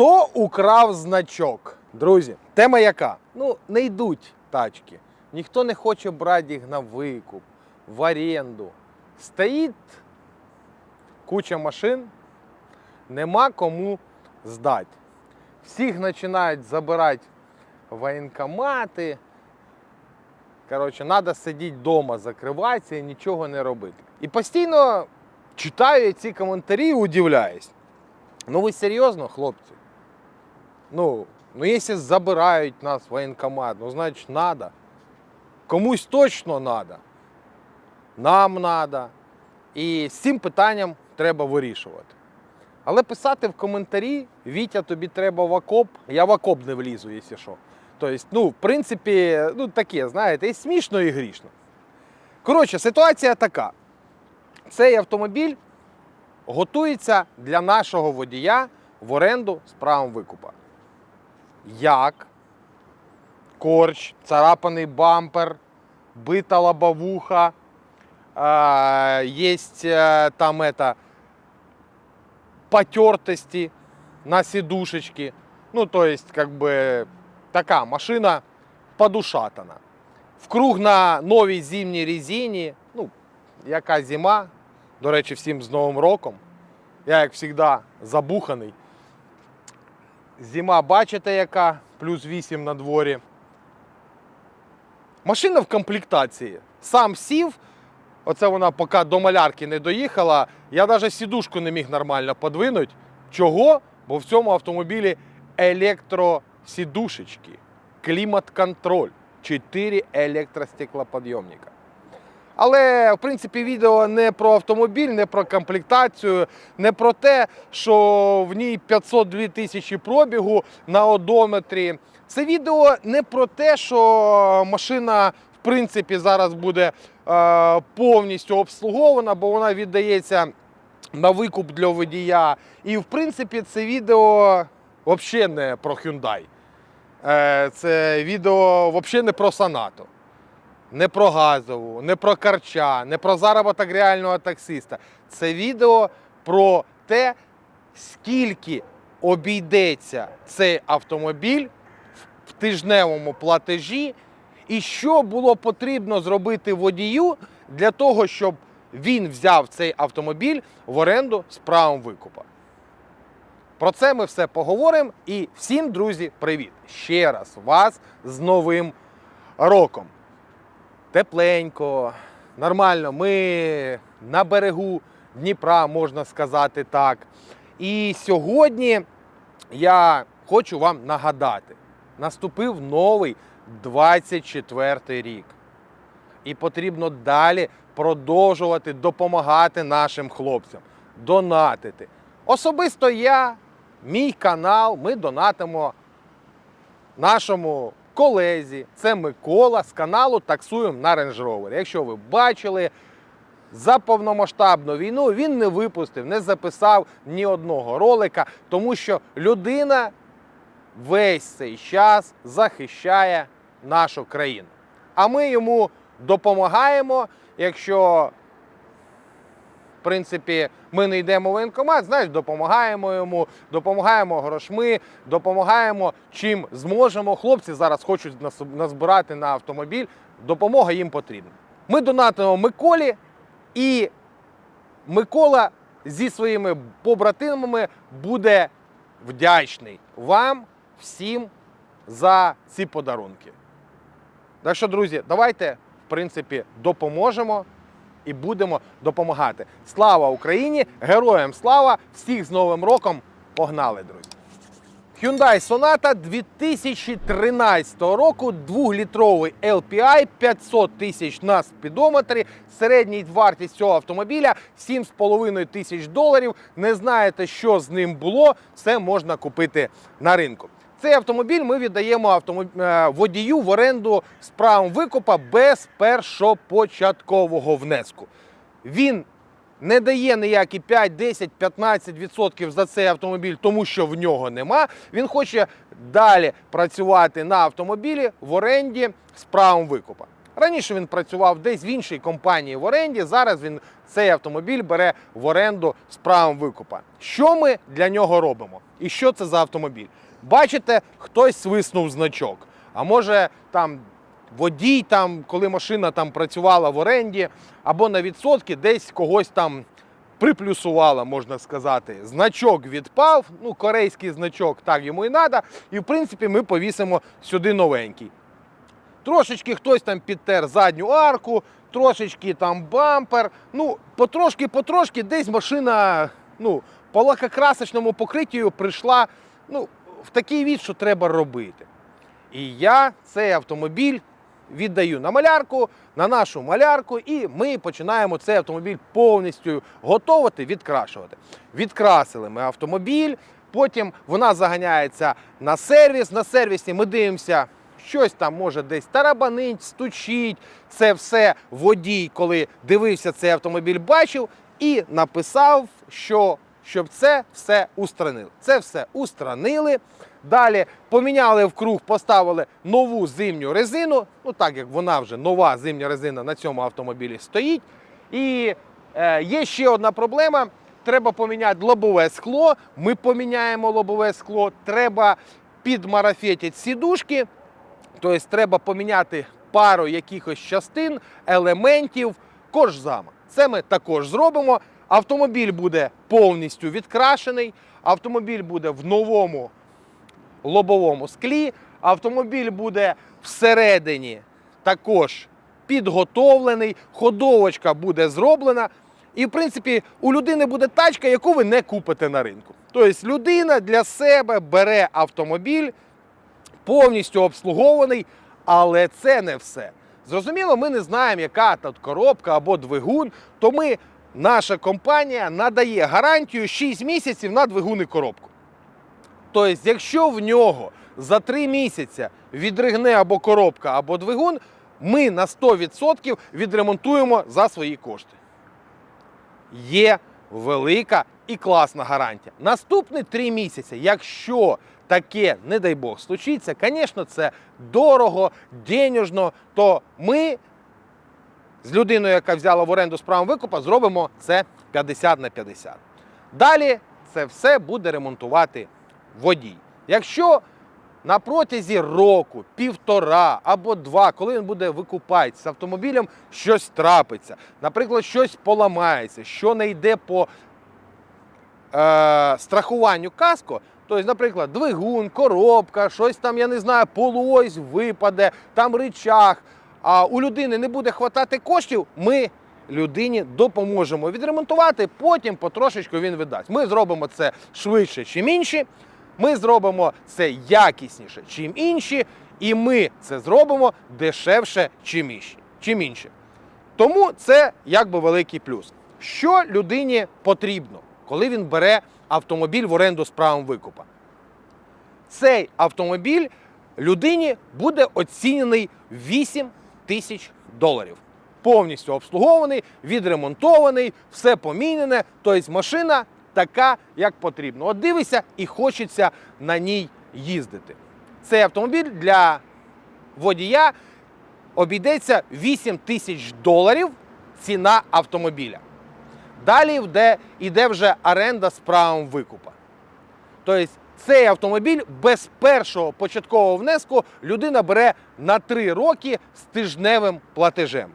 Хто украв значок? Друзі, тема яка? Ну, не йдуть тачки. Ніхто не хоче брати їх на викуп, в оренду. Стоїть куча машин, нема кому здати. Всіх починають забирати воєнкомати. Коротше, треба сидіти вдома, закриватися і нічого не робити. І постійно читаю ці коментарі і удивляюсь. Ну ви серйозно, хлопці? Ну, ну якщо забирають нас воєнкомат, ну значить треба. Комусь точно треба. Нам треба. І з цим питанням треба вирішувати. Але писати в коментарі, Вітя, тобі треба в окоп, я в окоп не влізу, якщо що. Тобто, ну, в принципі, ну таке, знаєте, і смішно, і грішно. Коротше, ситуація така. Цей автомобіль готується для нашого водія в оренду з правом викупа. Як? Корч, царапаний бампер, бита лобовуха, е, є е, там это, потертости на сидушечки. Ну, то есть, как бы, така машина подушатана. В круг на новій зимній резині. Ну, яка зима. До речі, всім з Новим роком. Я, як завжди, забуханий. Зима, бачите, яка, плюс 8 на дворі. Машина в комплектації. Сам сів. Оце вона поки до малярки не доїхала. Я навіть сідушку не міг нормально подвинути. Чого? Бо в цьому автомобілі електросідушечки, клімат-контроль, 4 електростеклоподйомника. Але в принципі відео не про автомобіль, не про комплектацію, не про те, що в ній 502 тисячі пробігу на одометрі. Це відео не про те, що машина в принципі зараз буде е, повністю обслугована, бо вона віддається на викуп для водія. І в принципі це відео взагалі не про Hyundai. Е, це відео взагалі не про Sonata не про газову, не про карча, не про заробіток реального таксиста. Це відео про те, скільки обійдеться цей автомобіль в тижневому платежі, і що було потрібно зробити водію для того, щоб він взяв цей автомобіль в оренду з правом викупа. Про це ми все поговоримо. І всім, друзі, привіт! Ще раз вас з Новим роком! Тепленько, нормально. Ми на берегу Дніпра, можна сказати так. І сьогодні я хочу вам нагадати: наступив новий 24 й рік. І потрібно далі продовжувати допомагати нашим хлопцям, донатити. Особисто я, мій канал, ми донатимо нашому колезі. Це Микола з каналу Таксуємо на Range Rover. Якщо ви бачили, за повномасштабну війну він не випустив, не записав ні одного ролика, тому що людина весь цей час захищає нашу країну. А ми йому допомагаємо, якщо в принципі, ми не йдемо в воєнкомат, знаєш, допомагаємо йому, допомагаємо грошми, допомагаємо чим зможемо. Хлопці зараз хочуть назбирати на автомобіль. Допомога їм потрібна. Ми донатимо Миколі, і Микола зі своїми побратимами буде вдячний вам всім за ці подарунки. Так що, друзі, давайте, в принципі, допоможемо і будемо допомагати. Слава Україні! Героям слава! Всіх з Новим роком! Погнали, друзі! Hyundai Sonata 2013 року, 2-літровий LPI, 500 тисяч на спідометрі. Середній вартість цього автомобіля 7,5 тисяч доларів. Не знаєте, що з ним було, все можна купити на ринку. Цей автомобіль ми віддаємо е, водію в оренду з правом викупа без першопочаткового внеску. Він не дає ніякі 5, 10, 15% за цей автомобіль, тому що в нього нема. Він хоче далі працювати на автомобілі в оренді з правом викупа. Раніше він працював десь в іншій компанії в оренді. Зараз він цей автомобіль бере в оренду з правом викупа. Що ми для нього робимо? І що це за автомобіль? Бачите, хтось свиснув значок. А може там водій, там, коли машина там працювала в оренді, або на відсотки десь когось там приплюсувала, можна сказати. Значок відпав, ну, корейський значок, так йому і треба. І в принципі ми повісимо сюди новенький. Трошечки хтось там підтер задню арку, трошечки там бампер. Ну, потрошки-потрошки десь машина ну, по лакокрасочному покриттю прийшла ну, в такий від, що треба робити. І я цей автомобіль віддаю на малярку, на нашу малярку, і ми починаємо цей автомобіль повністю готувати, відкрашувати. Відкрасили ми автомобіль, потім вона заганяється на сервіс. На сервісі ми дивимося, щось там може десь тарабанить, стучить. Це все водій, коли дивився цей автомобіль, бачив і написав, що щоб це все устранили. Це все устранили. Далі поміняли в круг, поставили нову зимню резину. Ну так як вона вже нова зимня резина на цьому автомобілі стоїть. І е, є ще одна проблема. Треба поміняти лобове скло. Ми поміняємо лобове скло. Треба підмарафетити сідушки. Тобто треба поміняти пару якихось частин, елементів кожзама. Це ми також зробимо. Автомобіль буде повністю відкрашений, автомобіль буде в новому лобовому склі, автомобіль буде всередині також підготовлений, ходовочка буде зроблена. І, в принципі, у людини буде тачка, яку ви не купите на ринку. Тобто людина для себе бере автомобіль, повністю обслугований, але це не все. Зрозуміло, ми не знаємо, яка тут коробка або двигун, то ми, наша компанія надає гарантію 6 місяців на двигун і коробку. Тобто, якщо в нього за 3 місяці відригне або коробка, або двигун, ми на 100% відремонтуємо за свої кошти. Є велика і класна гарантія. Наступні 3 місяці, якщо таке, не дай Бог, случиться, звісно, це дорого, денежно, то ми з людиною, яка взяла в оренду з правом викупа, зробимо це 50 на 50. Далі це все буде ремонтувати водій. Якщо на протязі року, півтора або два, коли він буде викупати з автомобілем, щось трапиться, наприклад, щось поламається, що не йде по е, страхуванню каско, тобто, наприклад, двигун, коробка, щось там, я не знаю, полось випаде, там ричаг, а у людини не буде хватати коштів, ми людині допоможемо відремонтувати, потім потрошечку він видасть. Ми зробимо це швидше, чим інші. Ми зробимо це якісніше, чим інші, і ми це зробимо дешевше, чим інші. Чим інші. Тому це якби великий плюс. Що людині потрібно, коли він бере автомобіль в оренду з правом викупа? Цей автомобіль людині буде оцінений 8 тисяч доларів. Повністю обслугований, відремонтований, все помінене. Тобто машина така, як потрібно. От дивися і хочеться на ній їздити. Цей автомобіль для водія обійдеться 8 тисяч доларів ціна автомобіля. Далі йде, йде вже оренда з правом викупа. Тобто цей автомобіль без першого початкового внеску людина бере на 3 роки з тижневим платежем.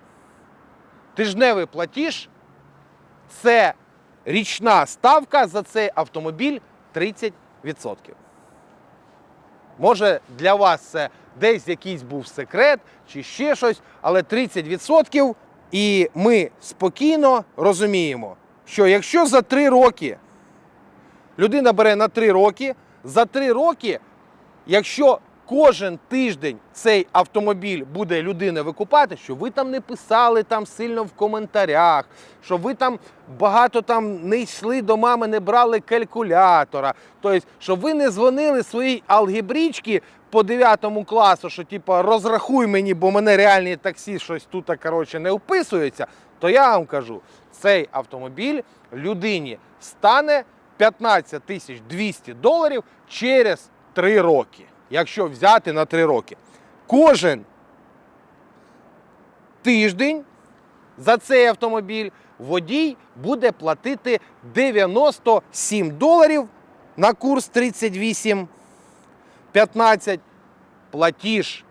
Тижневий платіж це річна ставка за цей автомобіль 30%. Може для вас це десь якийсь був секрет чи ще щось, але 30% і ми спокійно розуміємо, що якщо за 3 роки людина бере на 3 роки, за 3 роки, якщо кожен тиждень цей автомобіль буде людина викупати, що ви там не писали там сильно в коментарях, що ви там багато там не йшли до мами, не брали калькулятора. Тобто, щоб ви не дзвонили своїй алгебрічці по 9 класу, що типу, розрахуй мені, бо мене реальні таксі щось тут коротше, не вписується, то я вам кажу, цей автомобіль людині стане 15 тисяч 200 доларів через 3 роки якщо взяти на 3 роки. Кожен тиждень за цей автомобіль водій буде платити 97 доларів на курс 38 15 платіж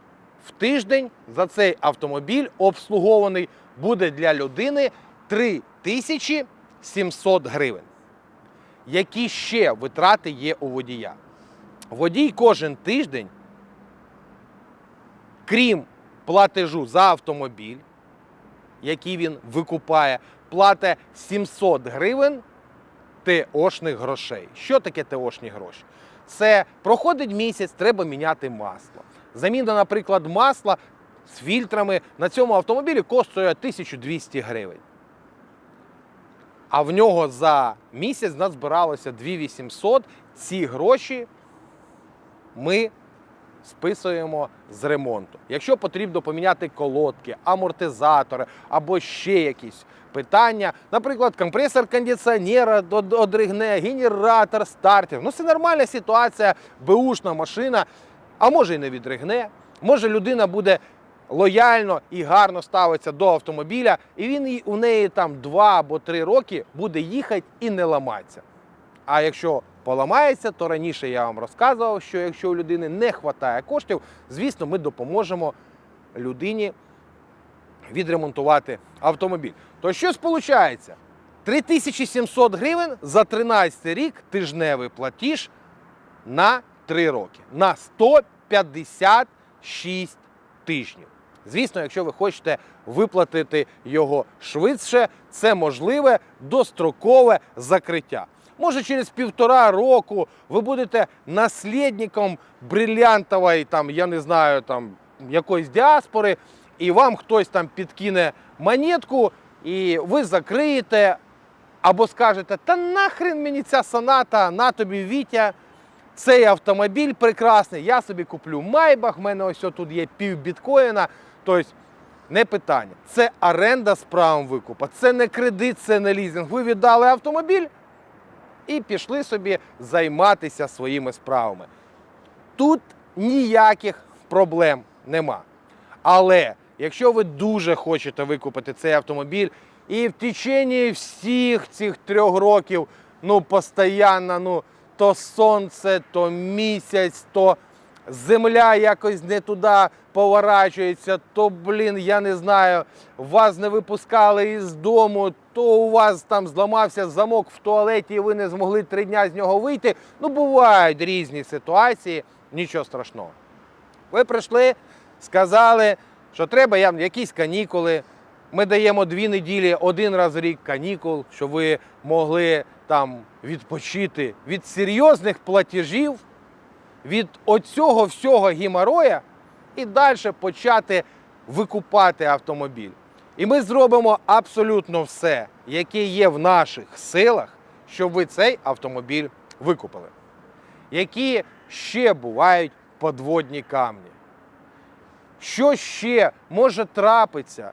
в тиждень за цей автомобіль обслугований буде для людини 3700 гривень. Які ще витрати є у водія? Водій кожен тиждень, крім платежу за автомобіль, який він викупає, платить 700 гривень ТОшних грошей. Що таке ТОшні гроші? Це проходить місяць, треба міняти масло. Заміна, наприклад, масла з фільтрами на цьому автомобілі коштує 1200 гривень. А в нього за місяць назбиралося 2800. Ці гроші ми списуємо з ремонту. Якщо потрібно поміняти колодки, амортизатори або ще якісь питання, наприклад, компресор кондиціонера од- одригне, генератор, стартер. Ну це нормальна ситуація, беушна машина, а може і не відригне. Може людина буде лояльно і гарно ставиться до автомобіля, і він у неї там 2 або 3 роки буде їхати і не ламатися. А якщо поламається, то раніше я вам розказував, що якщо у людини не вистачає коштів, звісно, ми допоможемо людині відремонтувати автомобіль. То що виходить? 3700 гривень за 13 рік тижневий платіж на 3 роки. На 156 тижнів. Звісно, якщо ви хочете виплатити його швидше, це можливе дострокове закриття. Може, через півтора року ви будете наслідником брилянтової, там, я не знаю, там, якоїсь діаспори, і вам хтось там підкине монетку, і ви закриєте, або скажете, та нахрен мені ця соната, на тобі Вітя, цей автомобіль прекрасний, я собі куплю Майбах, в мене ось тут є пів біткоїна. Тобто, не питання. Це оренда з правом викупа, це не кредит, це не лізинг. Ви віддали автомобіль і пішли собі займатися своїми справами. Тут ніяких проблем нема. Але якщо ви дуже хочете викупити цей автомобіль, і в течение всіх цих трьох років, ну, постійно, ну, то сонце, то місяць, то земля якось не туди поворачується, то, блін, я не знаю, вас не випускали із дому, то у вас там зламався замок в туалеті, і ви не змогли три дня з нього вийти. Ну, бувають різні ситуації, нічого страшного. Ви прийшли, сказали, що треба якісь канікули. Ми даємо дві неділі один раз в рік канікул, щоб ви могли там відпочити від серйозних платежів, від оцього всього геморроя і далі почати викупати автомобіль. І ми зробимо абсолютно все, яке є в наших силах, щоб ви цей автомобіль викупили. Які ще бувають подводні камні? Що ще може трапитися?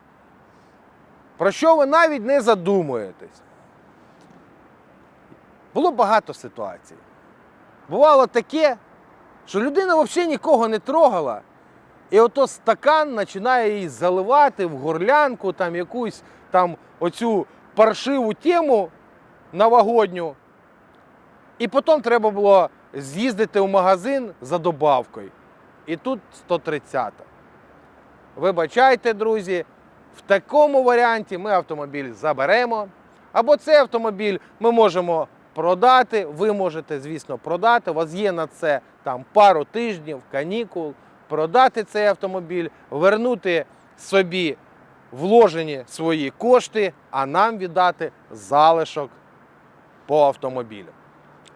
Про що ви навіть не задумуєтесь? Було багато ситуацій. Бувало таке, що людина взагалі нікого не трогала, і ото стакан починає їй заливати в горлянку там якусь там оцю паршиву тему новогодню. І потім треба було з'їздити в магазин за добавкою. І тут 130. Вибачайте, друзі, в такому варіанті ми автомобіль заберемо. Або цей автомобіль ми можемо продати. Ви можете, звісно, продати. У вас є на це там пару тижнів, канікул, продати цей автомобіль, вернути собі вложені свої кошти, а нам віддати залишок по автомобілю.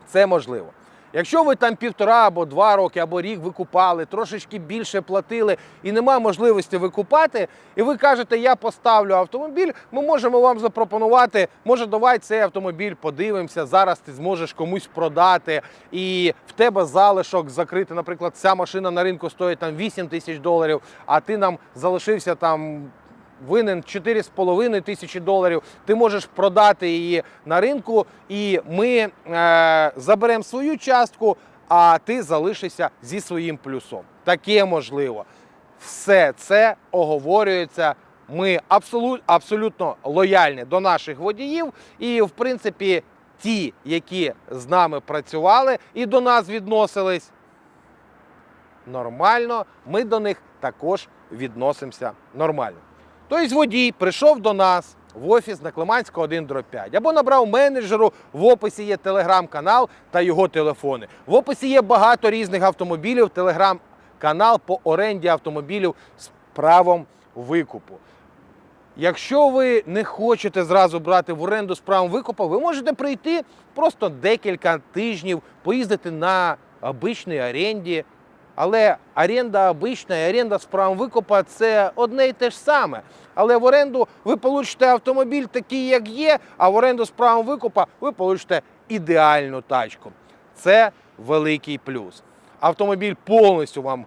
Це можливо. Якщо ви там півтора або два роки, або рік викупали, трошечки більше платили і немає можливості викупати, і ви кажете, я поставлю автомобіль, ми можемо вам запропонувати, може, давай цей автомобіль подивимося, зараз ти зможеш комусь продати, і в тебе залишок закрити. Наприклад, ця машина на ринку стоїть там 8 тисяч доларів, а ти нам залишився там винен 4,5 тисячі доларів, ти можеш продати її на ринку, і ми е, заберемо свою частку, а ти залишишся зі своїм плюсом. Таке можливо. Все це оговорюється Ми абсолют, абсолютно лояльні до наших водіїв, і, в принципі, ті, які з нами працювали і до нас відносились, нормально, ми до них також відносимося нормально. Тобто водій прийшов до нас в офіс на Климанського 1 5 або набрав менеджеру, в описі є телеграм-канал та його телефони. В описі є багато різних автомобілів, телеграм-канал по оренді автомобілів з правом викупу. Якщо ви не хочете зразу брати в оренду з правом викупу, ви можете прийти просто декілька тижнів, поїздити на обичній оренді. Але оренда обична і оренда з правом викупу це одне і те ж саме. Але в оренду ви получите автомобіль такий, як є, а в оренду з правом викупу ви получите ідеальну тачку. Це великий плюс. Автомобіль повністю вам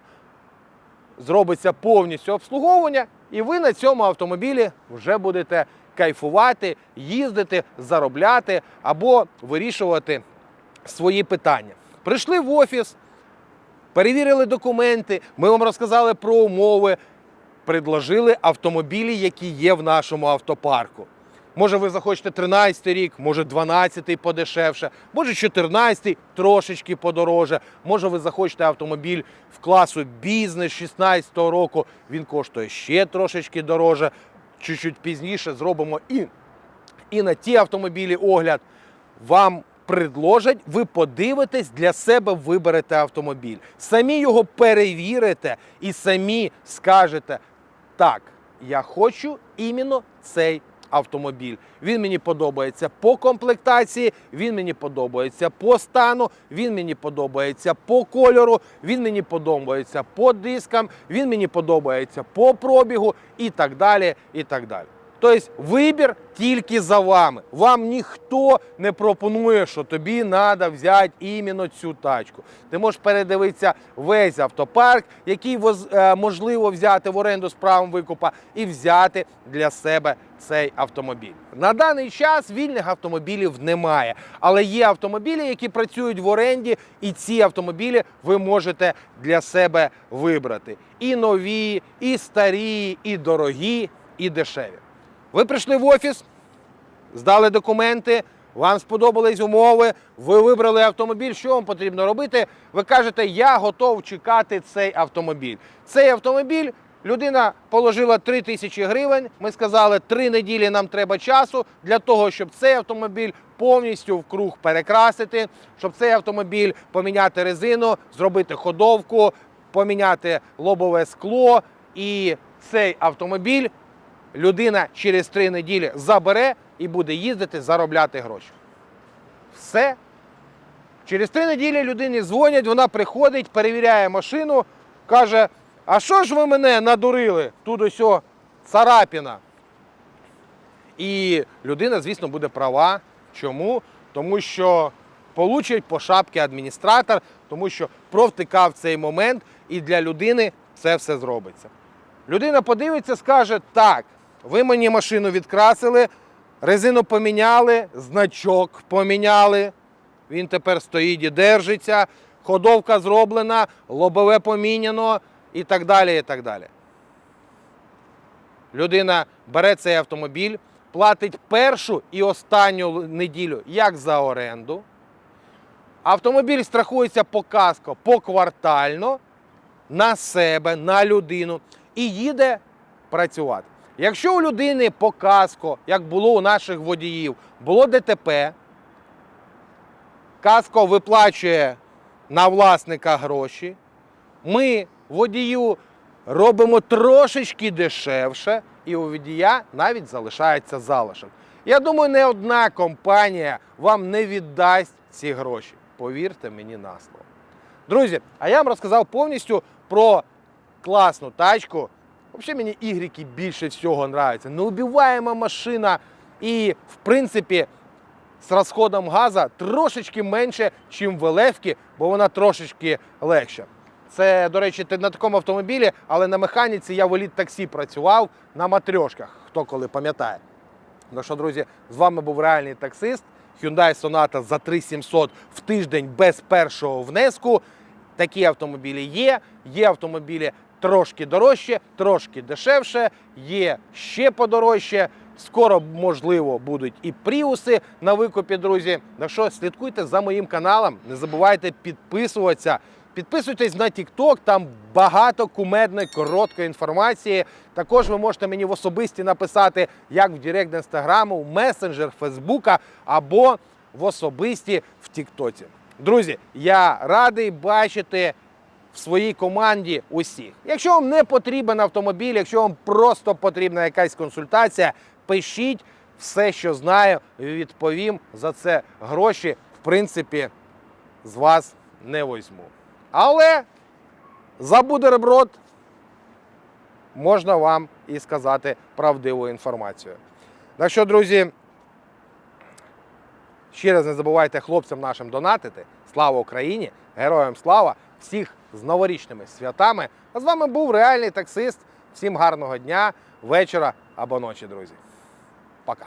зробиться повністю обслуговування, і ви на цьому автомобілі вже будете кайфувати, їздити, заробляти або вирішувати свої питання. Прийшли в офіс, перевірили документи, ми вам розказали про умови, предложили автомобілі, які є в нашому автопарку. Може, ви захочете 13 рік, може 12 подешевше, може 14 трошечки подороже. Може, ви захочете автомобіль в класу бізнес 16 року. Він коштує ще трошечки дороже. Чуть-чуть пізніше зробимо і, і на ті автомобілі огляд. Вам предложать, ви подивитесь, для себе виберете автомобіль. Самі його перевірите і самі скажете, так, я хочу іменно цей автомобіль. Він мені подобається по комплектації, він мені подобається по стану, він мені подобається по кольору, він мені подобається по дискам, він мені подобається по пробігу і так далі. і так далі. Тобто вибір тільки за вами. Вам ніхто не пропонує, що тобі треба взяти іменно цю тачку. Ти можеш передивитися весь автопарк, який е, можливо взяти в оренду з правом викупа, і взяти для себе цей автомобіль. На даний час вільних автомобілів немає, але є автомобілі, які працюють в оренді, і ці автомобілі ви можете для себе вибрати. І нові, і старі, і дорогі, і дешеві. Ви прийшли в офіс, здали документи, вам сподобались умови, ви вибрали автомобіль. Що вам потрібно робити? Ви кажете, я готов чекати цей автомобіль. Цей автомобіль людина положила 3 тисячі гривень. Ми сказали, 3 неділі нам треба часу для того, щоб цей автомобіль повністю в круг перекрасити, щоб цей автомобіль поміняти резину, зробити ходовку, поміняти лобове скло. І цей автомобіль людина через три неділі забере і буде їздити, заробляти гроші. Все. Через три неділі людині дзвонять, вона приходить, перевіряє машину, каже: А що ж ви мене надурили? Тут ось царапіна. І людина, звісно, буде права. Чому? Тому що получить по шапки адміністратор, тому що провтикав цей момент, і для людини це все зробиться. Людина подивиться, скаже: так, ви мені машину відкрасили, резину поміняли, значок поміняли. Він тепер стоїть і держиться, ходовка зроблена, лобове поміняно і так далі. і так далі. Людина бере цей автомобіль, платить першу і останню неділю як за оренду. Автомобіль страхується по каско поквартально на себе, на людину і їде працювати. Якщо у людини по як було у наших водіїв, було ДТП, каско виплачує на власника гроші, ми водію робимо трошечки дешевше, і у водія навіть залишається залишок. Я думаю, не одна компанія вам не віддасть ці гроші. Повірте мені на слово. Друзі, а я вам розказав повністю про класну тачку. Взагалі мені ігрики більше всього подобаються. Неубиваема машина і, в принципі, з розходом газу трошечки менше, ніж в Елевці, бо вона трошечки легша. Це, до речі, на такому автомобілі, але на механіці я в еліт таксі працював на матрьошках, хто коли пам'ятає. Ну що, друзі, з вами був реальний таксист. Hyundai Sonata за 3700 в тиждень без першого внеску. Такі автомобілі є. Є автомобілі трошки дорожче, трошки дешевше, є ще подорожче. Скоро, можливо, будуть і пріуси на викупі, друзі. Так що слідкуйте за моїм каналом, не забувайте підписуватися. Підписуйтесь на TikTok, там багато кумедної, короткої інформації. Також ви можете мені в особисті написати, як в Директ Інстаграму, в месенджер Фейсбука або в особисті в Тіктоці. Друзі, я радий бачити в своїй команді усіх. Якщо вам не потрібен автомобіль, якщо вам просто потрібна якась консультація, пишіть все, що знаю, відповім за це гроші. В принципі, з вас не візьму. Але за бутерброд можна вам і сказати правдиву інформацію. Так що, друзі, ще раз не забувайте хлопцям нашим донатити. Слава Україні! Героям слава! Всіх з новорічними святами! А з вами був реальний таксист. Всім гарного дня, вечора або ночі, друзі. Пока.